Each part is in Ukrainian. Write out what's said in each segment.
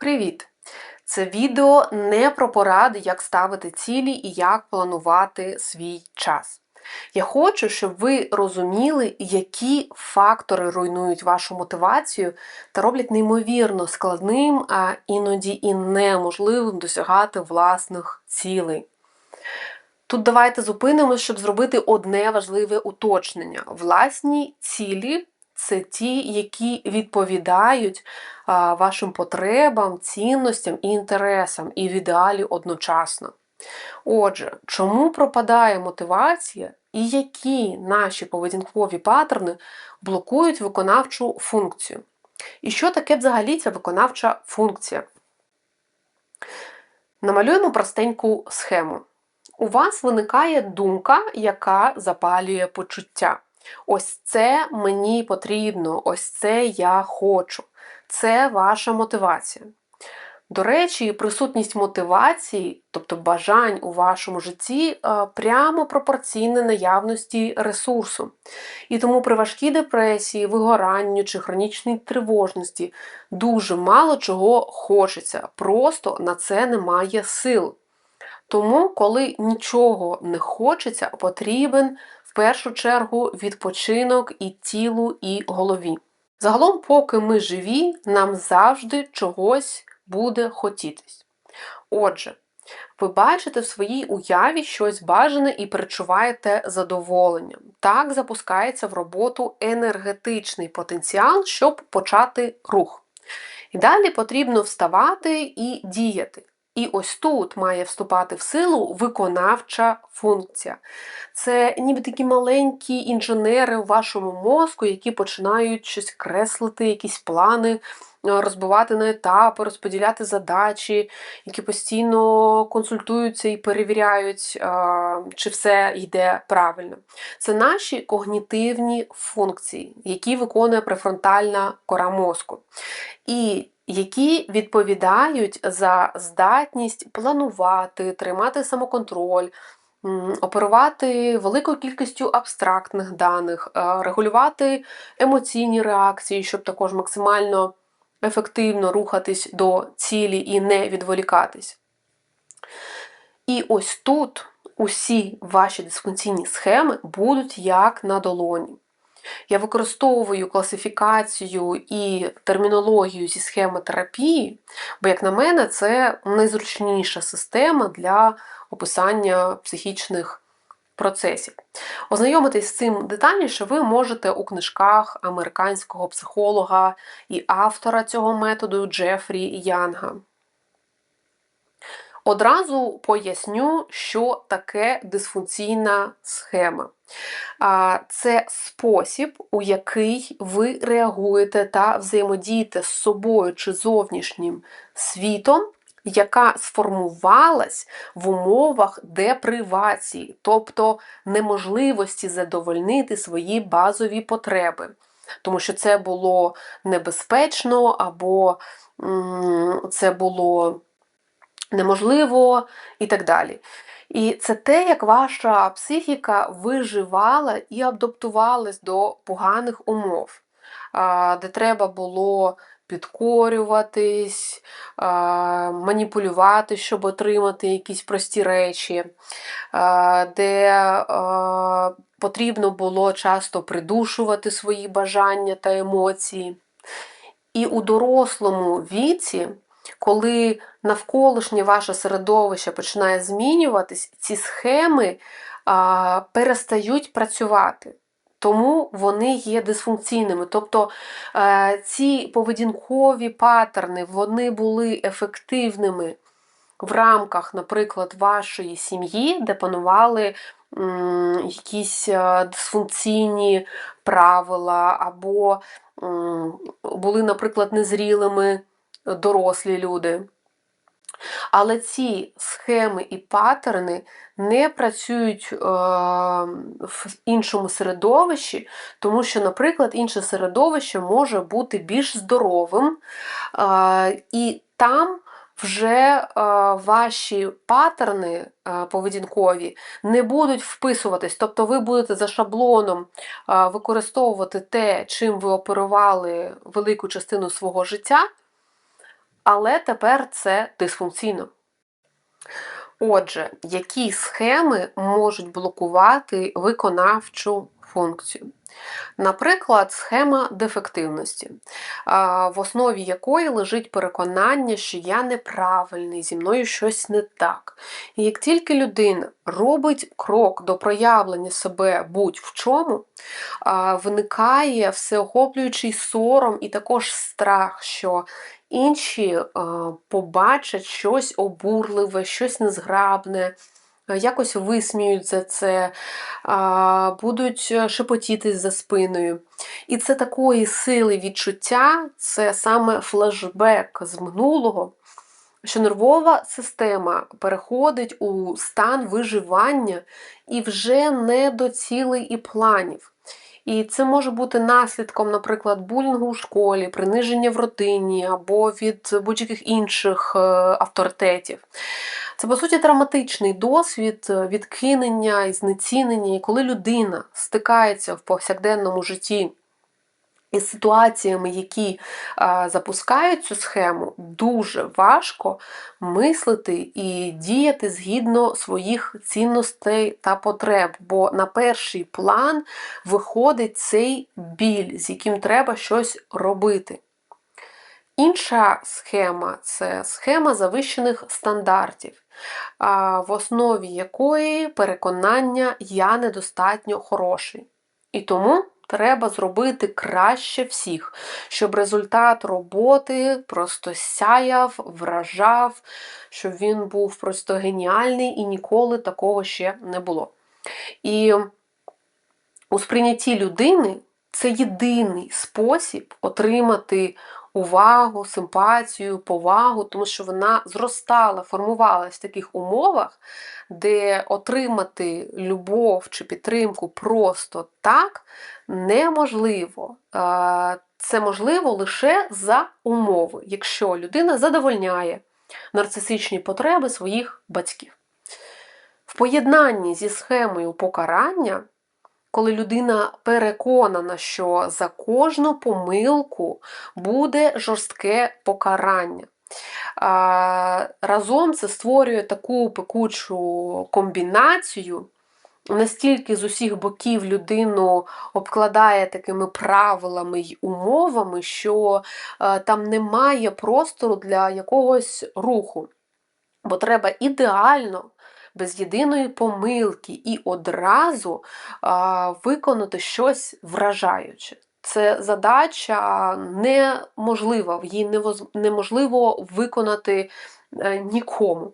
Привіт! Це відео не про поради, як ставити цілі і як планувати свій час. Я хочу, щоб ви розуміли, які фактори руйнують вашу мотивацію та роблять неймовірно складним, а іноді і неможливим досягати власних цілей. Тут давайте зупинимось, щоб зробити одне важливе уточнення. Власні цілі це ті, які відповідають вашим потребам, цінностям і інтересам, і в ідеалі одночасно. Отже, чому пропадає мотивація і які наші поведінкові паттерни блокують виконавчу функцію? І що таке взагалі ця виконавча функція? Намалюємо простеньку схему. У вас виникає думка, яка запалює почуття. Ось це мені потрібно, ось це я хочу. Це ваша мотивація. До речі, присутність мотивації, тобто бажань у вашому житті, е, прямо пропорційна наявності ресурсу. І тому при важкій депресії, вигоранню чи хронічній тривожності дуже мало чого хочеться, просто на це немає сил. Тому, коли нічого не хочеться, потрібен в першу чергу відпочинок і тілу, і голові. Загалом, поки ми живі, нам завжди чогось буде хотітись. Отже, ви бачите в своїй уяві щось бажане і перечуваєте задоволенням. Так запускається в роботу енергетичний потенціал, щоб почати рух. І далі потрібно вставати і діяти. І ось тут має вступати в силу виконавча функція. Це ніби такі маленькі інженери в вашому мозку, які починають щось креслити, якісь плани, е, розбивати на етапи, розподіляти задачі, які постійно консультуються і перевіряють, е, чи все йде правильно. Це наші когнітивні функції, які виконує префронтальна кора мозку. І які відповідають за здатність планувати, тримати самоконтроль, оперувати великою кількістю абстрактних даних, е, регулювати емоційні реакції, щоб також максимально ефективно рухатись до цілі і не відволікатись. І ось тут усі ваші дисфункційні схеми будуть як на долоні. Я використовую класифікацію і термінологію зі схемотерапії, бо, як на мене, це найзручніша система для описання психічних процесів. Ознайомитись з цим детальніше ви можете у книжках американського психолога і автора цього методу Джефрі Янга. Одразу поясню, що таке дисфункційна схема. Це спосіб, у який ви реагуєте та взаємодієте з собою чи зовнішнім світом, яка сформувалась в умовах депривації, тобто неможливості задовольнити свої базові потреби. Тому що це було небезпечно, або це було неможливо і так далі. І це те, як ваша психіка виживала і адаптувалась до поганих умов, де треба було підкорюватись, маніпулювати, щоб отримати якісь прості речі, де потрібно було часто придушувати свої бажання та емоції. І у дорослому віці коли навколишнє ваше середовище починає змінюватись, ці схеми а, перестають працювати. Тому вони є дисфункційними. Тобто е, ці поведінкові паттерни вони були ефективними в рамках, наприклад, вашої сім'ї, де панували якісь е, дисфункційні правила, або були, наприклад, незрілими дорослі люди. Але ці схеми і паттерни не працюють е, в іншому середовищі, тому що, наприклад, інше середовище може бути більш здоровим, е, і там вже е, ваші паттерни е, поведінкові не будуть вписуватись, тобто ви будете за шаблоном е, використовувати те, чим ви оперували велику частину свого життя. Але тепер це дисфункційно. Отже, які схеми можуть блокувати виконавчу функцію? Наприклад, схема дефективності, в основі якої лежить переконання, що я неправильний, зі мною щось не так. І як тільки людина робить крок до проявлення себе будь-в чому, виникає всеохоплюючий сором і також страх, що інші побачать щось обурливе, щось незграбне. Якось висміють за це, будуть шепотітись за спиною. І це такої сили відчуття, це саме флешбек з минулого, що нервова система переходить у стан виживання і вже не до цілей і планів. І це може бути наслідком, наприклад, булінгу у школі, приниження в родині або від будь-яких інших е, авторитетів. Це, по суті, травматичний досвід е, відкинення і знецінення, і коли людина стикається в повсякденному житті із ситуаціями, які а, запускають цю схему, дуже важко мислити і діяти згідно своїх цінностей та потреб. Бо на перший план виходить цей біль, з яким треба щось робити. Інша схема це схема завищених стандартів, в основі якої переконання я недостатньо хороший. І тому треба зробити краще всіх, щоб результат роботи просто сяяв, вражав, щоб він був просто геніальний і ніколи такого ще не було. І у сприйнятті людини це єдиний спосіб отримати увагу, симпатію, повагу, тому що вона зростала, формувалася в таких умовах, де отримати любов чи підтримку просто так неможливо. Це можливо лише за умови, якщо людина задовольняє нарцисичні потреби своїх батьків. В поєднанні зі схемою покарання коли людина переконана, що за кожну помилку буде жорстке покарання. Разом це створює таку пекучу комбінацію, настільки з усіх боків людину обкладає такими правилами й умовами, що там немає простору для якогось руху. Бо треба ідеально без єдиної помилки і одразу а, виконати щось вражаюче. Це задача неможлива, її неможливо виконати е, нікому.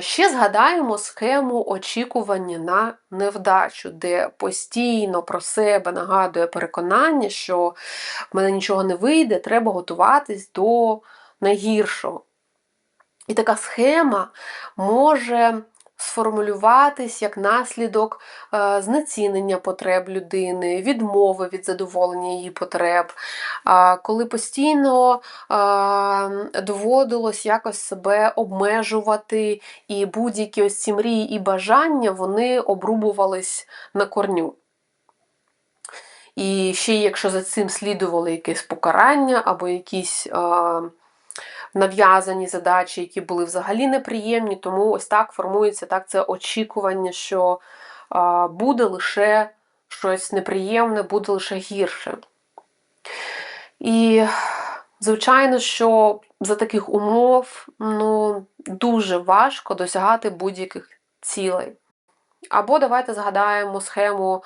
Ще згадаємо схему очікування на невдачу, де постійно про себе нагадує переконання, що в мене нічого не вийде, треба готуватись до найгіршого. І така схема може сформулюватись як наслідок е, знецінення потреб людини, відмови від задоволення її потреб, коли постійно е, доводилось якось себе обмежувати, і будь-які ось ці мрії і бажання вони обрубувались на корню. І ще, якщо за цим слідувало якесь покарання або якісь. Нав'язані задачі, які були взагалі неприємні, тому ось так формується так це очікування, що буде лише щось неприємне, буде лише гірше. І, звичайно, що за таких умов ну, дуже важко досягати будь-яких цілей. Або давайте згадаємо схему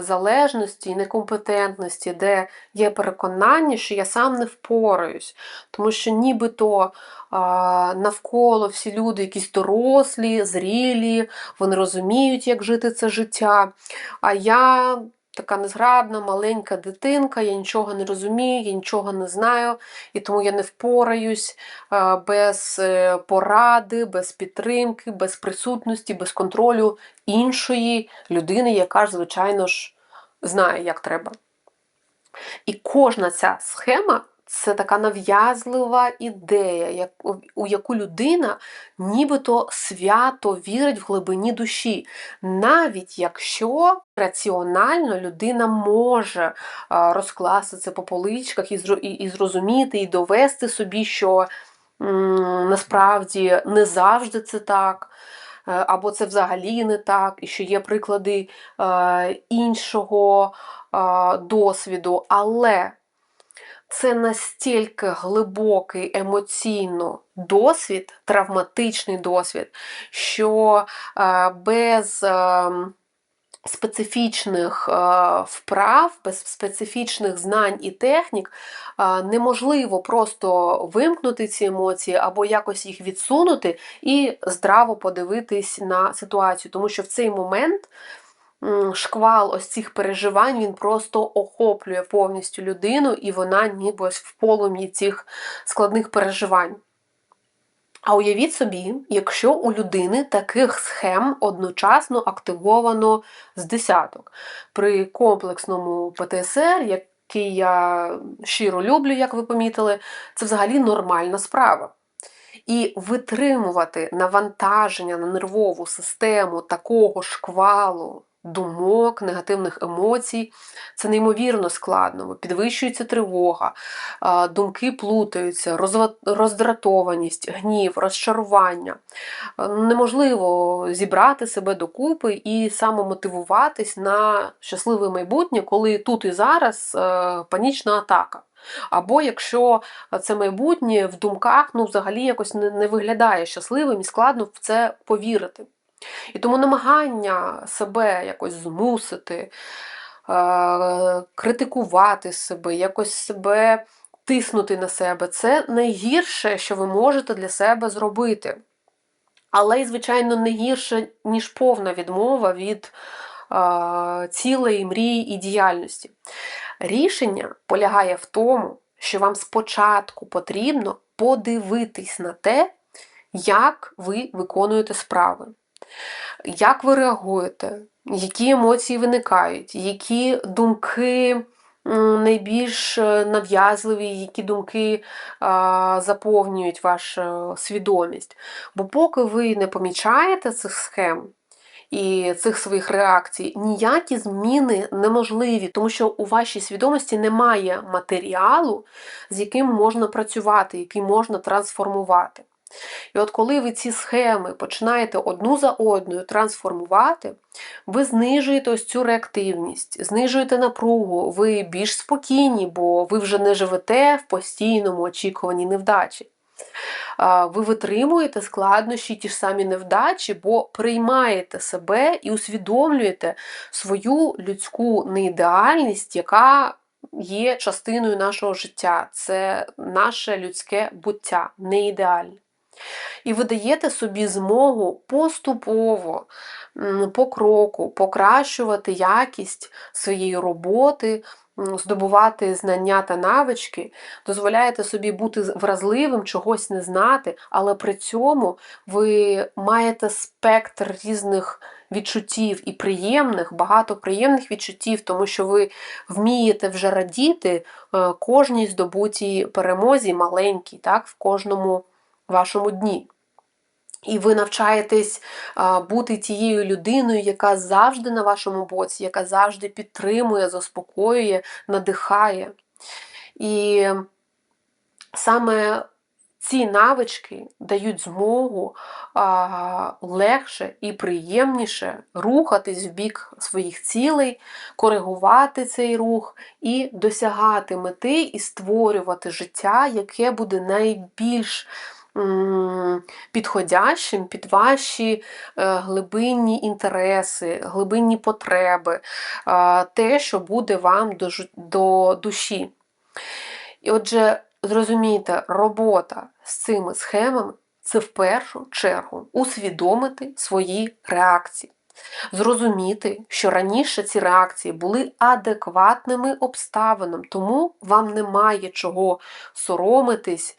залежності і некомпетентності, де є переконання, що я сам не впораюсь, тому що нібито навколо всі люди якісь дорослі, зрілі, вони розуміють, як жити це життя. А я така незграбна, маленька дитинка, я нічого не розумію, я нічого не знаю, і тому я не впораюсь без е, поради, без підтримки, без присутності, без контролю іншої людини, яка ж, звичайно ж, знає, як треба. І кожна ця схема це така нав'язлива ідея, у яку людина нібито свято вірить в глибині душі. Навіть якщо раціонально людина може розкласти це по поличках і зрозуміти, і довести собі, що насправді не завжди це так. Е, або це взагалі не так, і що є приклади е, іншого досвіду, але це настільки глибокий емоційно досвід, травматичний досвід, що без ем, специфічних е, вправ, без специфічних знань і технік е, неможливо просто вимкнути ці емоції або якось їх відсунути і здраво подивитись на ситуацію. Тому що в цей момент шквал ось цих переживань він просто охоплює повністю людину, і вона ніби ось в полум'ї цих складних переживань. А уявіть собі, якщо у людини таких схем одночасно активовано з десяток. При комплексному ПТСР, який я щиро люблю, як ви помітили, це взагалі нормальна справа. І витримувати навантаження на нервову систему такого шквалу думок, негативних емоцій. Це неймовірно складно, підвищується тривога, думки плутаються, роздратованість, гнів, розчарування. Неможливо зібрати себе докупи і самомотивуватись на щасливе майбутнє, коли тут і зараз е, панічна атака. Або якщо це майбутнє в думках ну, взагалі якось не виглядає щасливим і складно в це повірити. І тому намагання себе якось змусити, е, критикувати себе, якось себе тиснути на себе це найгірше, що ви можете для себе зробити. Але й, звичайно, не гірше, ніж повна відмова від е, цілей, мрії і діяльності. Рішення полягає в тому, що вам спочатку потрібно подивитись на те, як ви виконуєте справи. Як ви реагуєте? Які емоції виникають, які думки найбільш е, нав'язливі, які думки а, заповнюють вашу свідомість? Бо поки ви не помічаєте цих схем і цих своїх реакцій, ніякі зміни неможливі, тому що у вашій свідомості немає матеріалу, з яким можна працювати, який можна трансформувати. І от коли ви ці схеми починаєте одну за одною трансформувати, ви знижуєте ось цю реактивність, знижуєте напругу, ви більш спокійні, бо ви вже не живете в постійному очікуванні невдачі. Ви витримуєте складнощі ті ж самі невдачі, бо приймаєте себе і усвідомлюєте свою людську неідеальність, яка є частиною нашого життя. Це наше людське буття, неідеальне. І ви даєте собі змогу поступово, по кроку, покращувати якість своєї роботи, здобувати знання та навички, дозволяєте собі бути вразливим, чогось не знати, але при цьому ви маєте спектр різних відчуттів і приємних, багато приємних відчуттів, тому що ви вмієте вже радіти е, кожній здобутій перемозі маленькій, так, в кожному вашому дні. І ви навчаєтесь бути тією людиною, яка завжди на вашому боці, яка завжди підтримує, заспокоює, надихає. І саме ці навички дають змогу а, легше і приємніше рухатись в бік своїх цілей, коригувати цей рух і досягати мети і створювати життя, яке буде найбільш підходящим під ваші е, глибинні інтереси, глибинні потреби, те, що буде вам до душі. І отже, зрозумійте, робота з цими схемами це в першу чергу усвідомити свої реакції. Зрозуміти, що раніше ці реакції були адекватними обставинам, тому вам немає чого соромитись,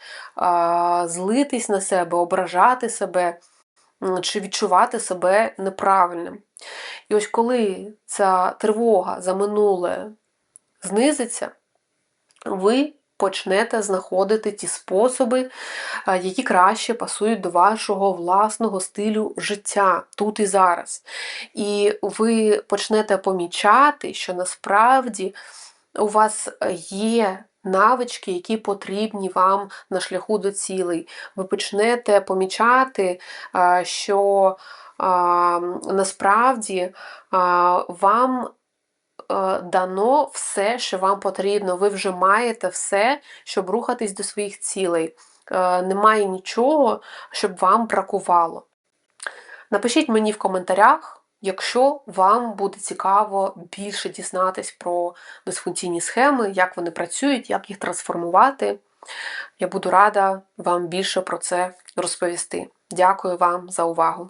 злитись на себе, ображати себе чи відчувати себе неправильним. І ось коли ця тривога за минуле знизиться, ви почнете знаходити ті способи, які краще пасують до вашого власного стилю життя тут і зараз. І ви почнете помічати, що насправді у вас є навички, які потрібні вам на шляху до цілей. Ви почнете помічати, що насправді вам дано все, що вам потрібно. Ви вже маєте все, щоб рухатись до своїх цілей. Е, Немає нічого, щоб вам бракувало. Напишіть мені в коментарях, якщо вам буде цікаво більше дізнатись про дисфункційні схеми, як вони працюють, як їх трансформувати. Я буду рада вам більше про це розповісти. Дякую вам за увагу!